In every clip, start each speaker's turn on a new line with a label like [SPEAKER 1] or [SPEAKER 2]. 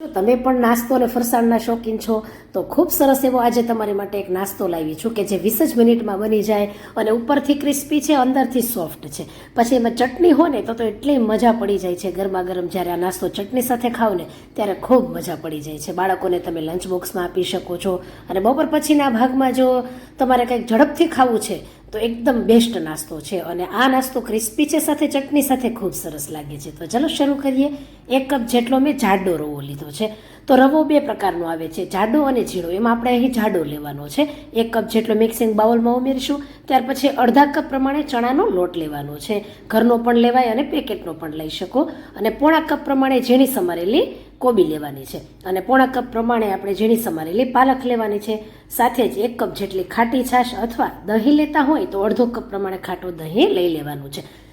[SPEAKER 1] જો તમે પણ નાસ્તો અને ફરસાણના શોખીન છો, તો ખૂબ સરસ એવો આજે તમારી માટે એક નાસ્તો લાવી છું કે જે વીસ જ મિનિટમાં બની જાય અને ઉપરથી ક્રિસ્પી છે, અંદરથી સોફ્ટ છે. પછી એમાં ચટણી હોય ને, તો તો એટલી મજા પડી જાય છે. ગરમા ગરમ જ્યારે આ નાસ્તો ચટણી સાથે ખાવ ને, ત્યારે ખૂબ મજા પડી જાય છે. બાળકોને તમે લંચ બોક્સમાં આપી શકો છો. અને બપોર પછીના ભાગમાં જો તમારે કંઈક ઝડપથી ખાવું છે તો એકદમ બેસ્ટ નાસ્તો છે અને આ નાસ્તો ક્રિસ્પી છે સાથે ચટણી સાથે ખૂબ સરસ લાગે છે. તો ચલો શરૂ કરીએ. એક કપ જેટલો મેં જાડો રવો લીધો છે. તો રવો બે પ્રકારનો આવે છે, જાડો અને ઝીણો. એમાં આપણે અહીં જાડો લેવાનો છે. એક કપ જેટલો મિક્સિંગ બાઉલમાં ઉમેરીશું. ત્યાર પછી અડધા કપ પ્રમાણે ચણાનો લોટ લેવાનો છે. ઘરનો પણ લેવાય અને પેકેટનો પણ લઈ શકો. અને પોણા કપ પ્રમાણે ઝીણી સમારેલી કોબી લેવાની છે. અને પોણા કપ પ્રમાણે આપણે ઝીણી સમારેલી પાલક લેવાની છે. સાથે જ એક કપ જેટલી ખાટી છાશ અથવા દહીં લેતા હોય તો અડધો કપ પ્રમાણે ખાટું દહીં લઈ લેવાનું છે.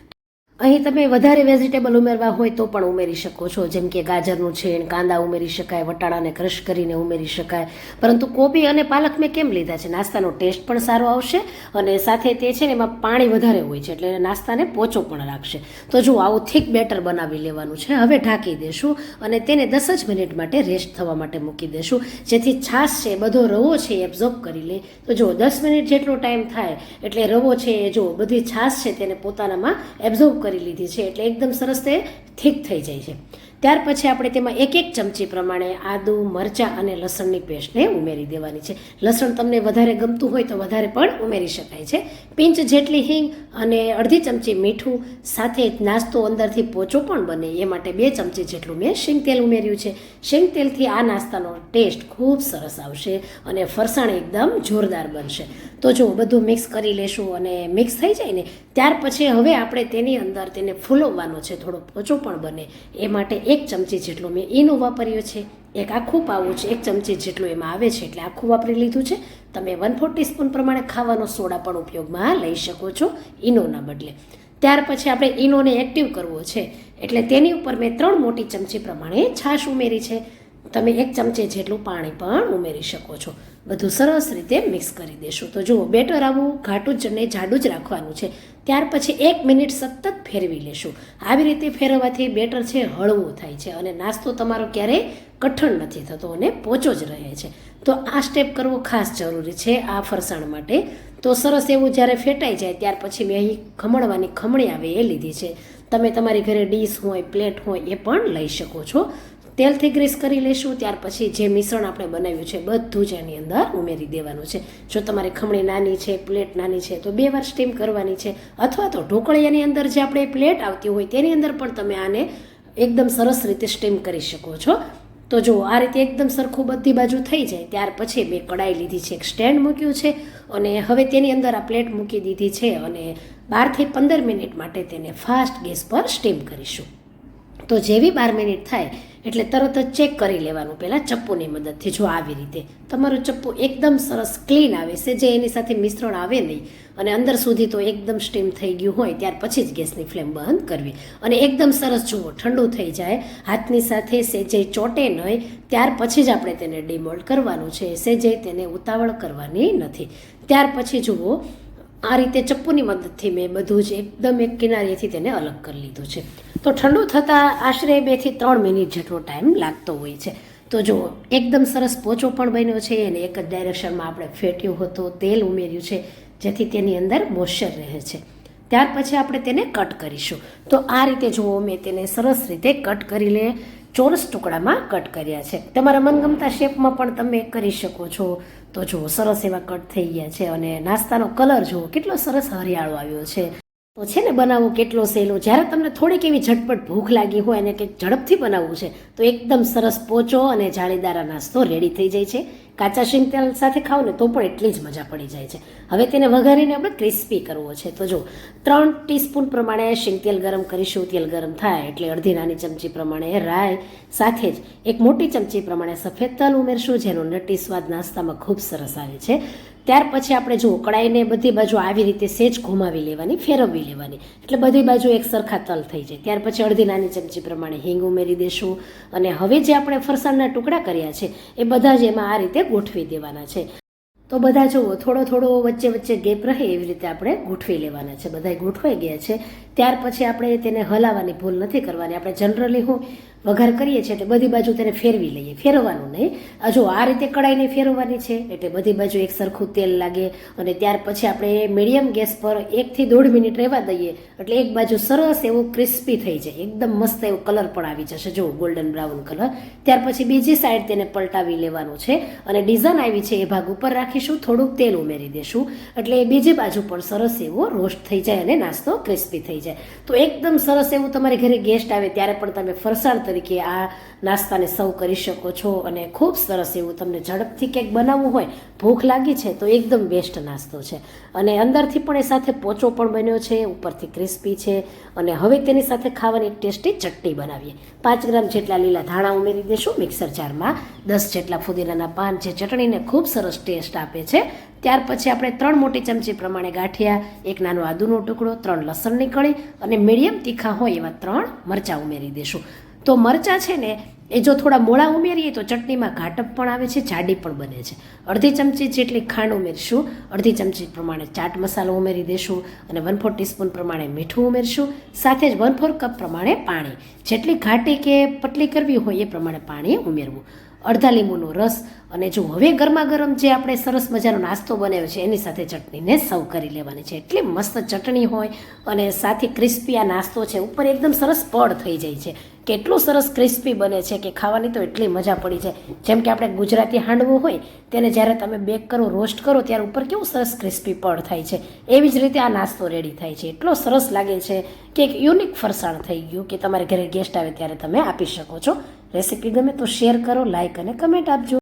[SPEAKER 1] અહીં તમે વધારે વેજીટેબલ ઉમેરવા હોય તો પણ ઉમેરી શકો છો. જેમ કે ગાજરનું છે કાંદા ઉમેરી શકાય, વટાણાને ક્રશ કરીને ઉમેરી શકાય. પરંતુ કોબી અને પાલક મેં કેમ લીધા છે? નાસ્તાનો ટેસ્ટ પણ સારો આવશે અને સાથે તે છે ને એમાં પાણી વધારે હોય છે એટલે નાસ્તાને પોચો પણ રાખશે. તો જો આવું થીક બેટર બનાવી લેવાનું છે, હવે ઢાંકી દેશું અને તેને દસ જ મિનિટ માટે રેસ્ટ થવા માટે મૂકી દેશું. જેથી છાશ છે બધો રવો છે એ એબ્ઝોર્બ કરી લે. તો જો દસ મિનિટ જેટલો ટાઈમ થાય, એટલે રવો છે એ જો બધી છાશ છે તેને પોતાનામાં એબ્ઝોર્બ કરી લીધી છે. એટલે એકદમ સરસ તે થીક થઈ જાય છે. ત્યાર પછી આપણે તેમાં એક એક ચમચી પ્રમાણે આદુ, મરચાં અને લસણની પેસ્ટને ઉમેરી દેવાની છે. લસણ તમને વધારે ગમતું હોય તો વધારે પણ ઉમેરી શકાય છે. પિંચ જેટલી હિંગ અને અડધી ચમચી મીઠું, સાથે નાસ્તો અંદરથી પોચો પણ બને. એ માટે બે ચમચી જેટલું મેં શીંગ તેલ ઉમેર્યું છે. શીંગ તેલથી આ નાસ્તાનો ટેસ્ટ ખૂબ સરસ આવશે અને ફરસાણ એકદમ જોરદાર બનશે. તો જો બધું મિક્સ કરી લેશું અને મિક્સ થઈ જાય ને, ત્યાર પછી હવે આપણે તેની અંદર તેને ફૂલવવાનો છે. થોડો પોચો પણ બને. એ માટે એક ચમચી જેટલો મેં ઈનો વાપર્યો છે, એક આખું પાવું છે એક ચમચી જેટલું એમાં આવે છે એટલે આખું વાપરી લીધું છે. તમે વન ફોર ટીસ્પૂન પ્રમાણે ખાવાનો સોડા પણ ઉપયોગમાં લઈ શકો છો ઈનોના બદલે. ત્યાર પછી આપણે ઈનોને એક્ટિવ કરવો છે, એટલે તેની ઉપર મેં ત્રણ મોટી ચમચી પ્રમાણે છાશ ઉમેરી છે. તમે એક ચમચી જેટલું પાણી પણ ઉમેરી શકો છો. બધું સરસ રીતે મિક્સ કરી દેશું. તો જુઓ બેટર આવું ઘાટું જ અને જાડું જ રાખવાનું છે. ત્યાર પછી એક મિનિટ સતત ફેરવી લેશું. આવી રીતે ફેરવવાથી બેટર છે હળવું થાય છે અને નાસ્તો તમારો ક્યારેય કઠણ નથી થતો અને પોચો જ રહે છે. તો આ સ્ટેપ કરવો ખાસ જરૂરી છે આ ફરસાણ માટે. તો સરસ એવું જ્યારે ફેટાઈ જાય ત્યાર પછી મેં અહીં ખમણવાની ખમણી આવે એ લીધી છે. તમે તમારી ઘરે ડીશ હોય, પ્લેટ હોય એ પણ લઈ શકો છો. તેલથી ગ્રીસ કરી લઈશું ત્યાર પછી જે મિશ્રણ આપણે બનાવ્યું છે બધું જ એની અંદર ઉમેરી દેવાનું છે. જો તમારી ખમણી નાની છે, પ્લેટ નાની છે, તો બે વાર સ્ટીમ કરવાની છે, અથવા તો ઢોકળિયાની અંદર જે આપણે પ્લેટ આવતી હોય તેની અંદર પણ તમે આને એકદમ સરસ રીતે સ્ટીમ કરી શકો છો. તો જો આ રીતે એકદમ સરખું બધી બાજુ થઈ જાય, ત્યાર પછી મેં કડાઈ લીધી છે, એક સ્ટેન્ડ મૂક્યું છે, અને હવે તેની અંદર આ પ્લેટ મૂકી દીધી છે, અને બારથી પંદર મિનિટ માટે તેને ફાસ્ટ ગેસ પર સ્ટીમ કરીશું. તો જેવી બાર મિનિટ થાય, એટલે તરત જ ચેક કરી લેવાનું. પહેલાં ચપ્પુની મદદથી, જો આવી રીતે. તમારું ચપ્પુ એકદમ સરસ ક્લીન આવે છે, જે એની સાથે મિશ્રણ આવે નહીં. અને અંદર સુધી તો એકદમ સ્ટીમ થઈ ગયું હોય, ત્યાર પછી જ ગેસની ફ્લેમ બંધ કરવી. અને એકદમ સરસ, જુઓ, ઠંડુ થઈ જાય. હાથની સાથે સેજે ચોટે નહીં, ત્યાર પછી જ આપણે તેને ડિમોલ્ડ કરવાનું છે. સેજે તેને ઉતાવળ કરવાની નથી. ત્યાર પછી જુઓ આ રીતે ચપ્પુની મદદથી મેં બધું જ એકદમ એક કિનારીએથી તેને અલગ કરી લીધું છે. તો ઠંડુ થતાં આશરે બેથી ત્રણ મિનિટ જેટલો ટાઈમ લાગતો હોય છે. તો જુઓ એકદમ સરસ પોચો પણ બન્યો છે અને એક જ ડાયરેક્શનમાં આપણે ફેટ્યું હતું તેલ ઉમેર્યું છે, જેથી તેની અંદર મોઇશ્ચર રહે છે. ત્યાર પછી આપણે તેને કટ કરીશું. તો આ રીતે જુઓ, મેં તેને સરસ રીતે કટ કરી લે ચોરસ ટુકડામાં કટ કર્યા છે. તમારા મનગમતા શેપમાં પણ તમે કરી શકો છો. તો જુઓ, સરસ એવા કટ થઈ ગયા છે અને નાસ્તાનો કલર જુઓ, કેટલો સરસ હરિયાળો આવ્યો છે. તો છે ને બનાવવું કેટલો સહેલો? જ્યારે તમને થોડીક એવી ઝટપટ ભૂખ લાગી હોય અને કંઈક ઝડપથી બનાવવું છે, તો એકદમ સરસ પોચો અને જાળીદાર નાસ્તો રેડી થઈ જાય છે. કાચા શીંગ તેલ સાથે ખાવ ને તો પણ એટલી જ મજા પડી જાય છે. હવે તેને વઘારીને આપણે ક્રિસ્પી કરવો છે. તો જો, ત્રણ ટીસ્પૂન પ્રમાણે શીંગ તેલ ગરમ કરીશું. તેલ ગરમ થાય એટલે અડધી નાની ચમચી પ્રમાણે રાય સાથે જ એક મોટી ચમચી પ્રમાણે સફેદ તલ ઉમેરશું, જેનો નટી સ્વાદ નાસ્તામાં ખૂબ સરસ આવે છે. ત્યાર પછી આપણે જો કડાઈને બધી બાજુ આવી રીતે સેજ ઘુમાવી લેવાની, ફેરવવી લેવાની. એટલે બધી બાજુ એક સરખા તલ થઈ જાય. ત્યાર પછી અડધી નાની ચમચી પ્રમાણે હિંગ ઉમેરી દેશું. અને હવે જે આપણે ફરસાણના ટુકડા કર્યા છે, એ બધા જ એમાં આ રીતે ગોઠવી દેવાના છે. તો બધા જુઓ, થોડો થોડો વચ્ચે વચ્ચે ગેપ રહે એવી રીતે આપણે ગોઠવી લેવાના છે. બધા ગોઠવાઈ ગયા છે. ત્યાર પછી આપણે તેને હલાવવાની ભૂલ નથી કરવાની. આપણે જનરલી હું વઘાર કરીએ છીએ એટલે બધી બાજુ તેને ફેરવી લઈએ. ફેરવવાનું નહીં. જો આ રીતે કડાઈને ફેરવવાની છે એટલે બધી બાજુ એક સરખું તેલ લાગે અને ત્યાર પછી આપણે મીડિયમ ગેસ પર એકથી દોઢ મિનિટ રહેવા દઈએ એટલે એક બાજુ સરસ એવું ક્રિસ્પી થઈ જાય. એકદમ મસ્ત એવો કલર પણ આવી જશે. જો ગોલ્ડન બ્રાઉન કલર ત્યાર પછી બીજી સાઈડ તેને પલટાવી લેવાનું છે અને ડિઝાઇન આવી છે એ ભાગ ઉપર રાખીશું થોડુંક તેલ ઉમેરી દઈશું એટલે બીજી બાજુ પણ સરસ એવો રોસ્ટ થઈ જાય અને નાસ્તો ક્રિસ્પી થઈ જાય. તો એકદમ સરસ એવું તમારી ઘરે ગેસ્ટ આવે ત્યારે પણ તમે ફરસાણ તરીકે આ નાસ્તાને સર્વ કરી શકો છો અને ખૂબ સરસ એવું તમને ઝડપથી ક્યાંક બનાવવું હોય, ભૂખ લાગી છે તો એકદમ બેસ્ટ નાસ્તો છે. અને અંદરથી પણ એ સાથે પોચો પણ બન્યો છે, ઉપરથી ક્રિસ્પી છે અને હવે તેની સાથે ખાવાની ટેસ્ટી ચટણી બનાવીએ. પાંચ ગ્રામ જેટલા લીલા ધાણા ઉમેરી દઈશું મિક્સર જારમાં, દસ જેટલા ફુદીનાના પાન જે ચટણીને ખૂબ સરસ ટેસ્ટ આપે છે. ત્યાર પછી આપણે ત્રણ મોટી ચમચી પ્રમાણે ગાંઠિયા, એક નાનો આદુનો ટુકડો, ત્રણ લસણની કળી અને મીડિયમ તીખા હોય એવા ત્રણ મરચાં ઉમેરી દઈશું તો મરચાં છે ને, એ જો થોડા મોળા ઉમેરીએ તો ચટણીમાં ઘાટપ પણ આવે છે, જાડી પણ બને છે. અડધી ચમચી જેટલી ખાંડ ઉમેરીશું, અડધી ચમચી પ્રમાણે ચાટ મસાલો ઉમેરી દઈશું અને વન ફોર ટીસ્પૂન પ્રમાણે મીઠું ઉમેરશું, સાથે જ વન ફોર કપ પ્રમાણે પાણી. જેટલી ઘાટી કે પટલી કરવી હોય એ પ્રમાણે પાણી ઉમેરવું. અડધા લીંબુનો રસ અને જો હવે ગરમા ગરમ જે આપણે સરસ મજાનો નાસ્તો બનાવ્યો છે, એની સાથે ચટણીને સર્વ કરી લેવાની છે. એટલી મસ્ત ચટણી હોય અને સાથે ક્રિસ્પી આ નાસ્તો છે, ઉપર એકદમ સરસ પડ થઈ જાય છે. કેટલું સરસ ક્રિસ્પી બને છે કે ખાવાની તો એટલી મજા પડી છે. જેમ કે આપણે ગુજરાતી હાંડવો હોય, તેને જ્યારે તમે બેક કરો રોસ્ટ કરો, ત્યારે ઉપર કેવું સરસ ક્રિસ્પી પડ થાય છે. એવી જ રીતે આ નાસ્તો રેડી થાય છે. એટલો સરસ લાગે છે કે એક યુનિક ફરસાણ થઈ ગયું કે તમારે ઘરે ગેસ્ટ આવે ત્યારે તમે આપી શકો છો. રેસીપી ગમે તો શેર કરો લાઇક અને કમેન્ટ આપજો.